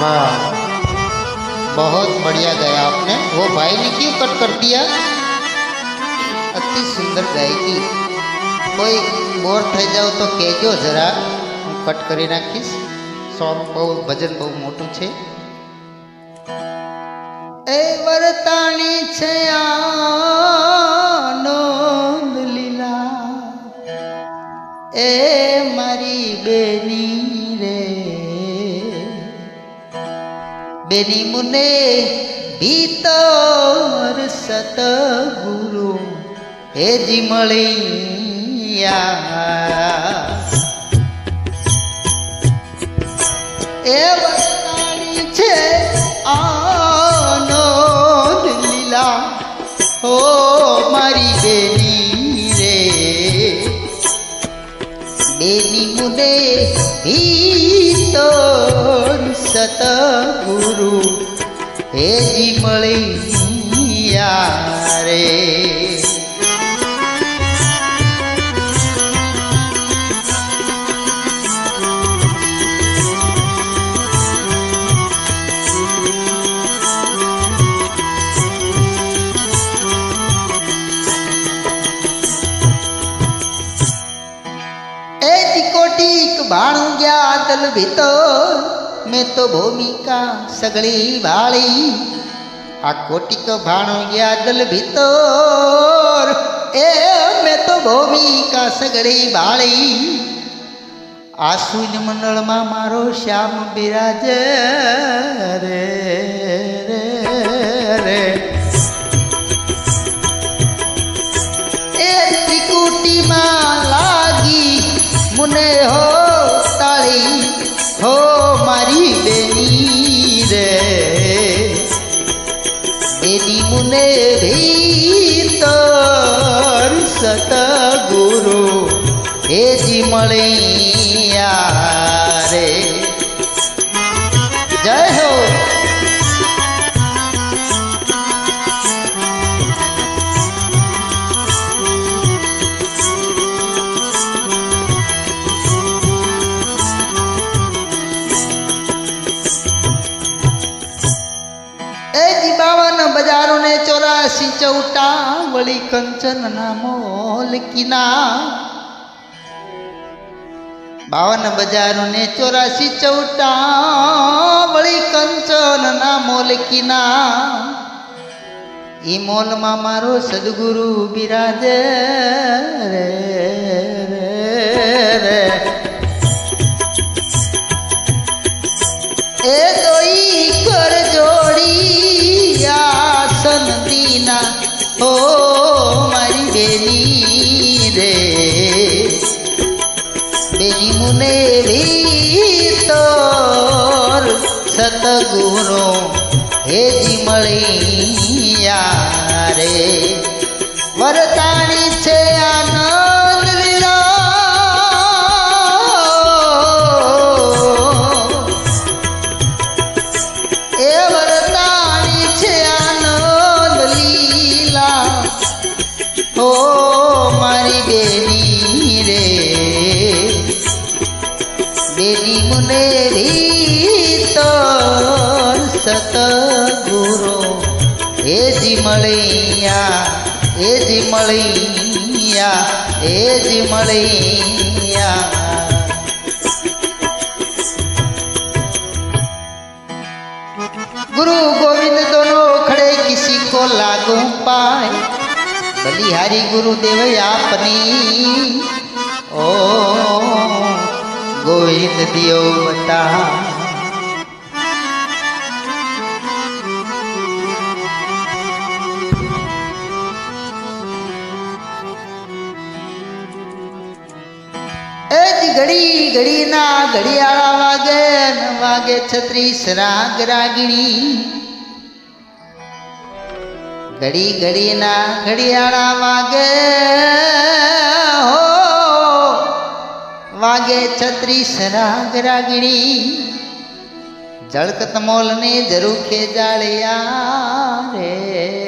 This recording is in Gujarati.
वाह बहुत बढ़िया गाया आपने वो भाई ने क्यों कट कर दिया અતિ સુંદર ગાયકી કોઈ બોર થઈ જાવ તો કહેજો જરા હું કટ કરી નાખીશ સોંગ બહુ ભજન બહુ મોટું છે એ વરતાણી છે આનંદ રે. બેની મુને ભીતર સતગુરુ હેજી મળ્યા. એ વરતાણી છે આનંદ લીલા. હો મારી બેની. બેની મુને સત ગુરુ. હેજી મળી યારે ભાણું ગયા દલ ભીતો મેં તો ભૂમિકા સગળી વાળી. આ કોટિક ભાણું ગયા દલ ભીતર એ મેં તો ભૂમિકા સગળી વાળી. આ શૂન્ય મંડળમાં મારો શ્યામ બિરાજે રે રે રે. બેની મુને ભીતર સતગુરુ હેજી મળ્યા ચૌટા વળી કંચન ના મોલ કિના બાવન બજારો ને ચોરાસી ચૌટા વળી કંચન ના મોલ કિના ઈ મોલમાં મારો સદગુરુ બિરાજે રે રે એ રે બેની મુને ભીતર સતગુરુ હેજી મળી રે વરતાણી છે આનંદ લીલા એ વરદાની છે આનંદ મારી બેની રે બેની મુને ભીતર સતગુરુ એ જી મળ્યા એ જી મળ્યા એ જી મળ્યા गुरु गोविंद दोनों खड़े किसी को लागू पाए બલિહારી ગુરુદેવ આપની ઓ ગોવિંદ દિયો બતા. ઘડી ઘડીના ઘડિયાળા વાગે ન વાગે છત્રીસ રાગ રાગીણી. ઘડી ઘડીના ઘડિયાળા વાગે, હો, વાગે છત્રીસ રાગ રાગણી. જળકત મોલ ને જરૂર ખે જાળિયા રે.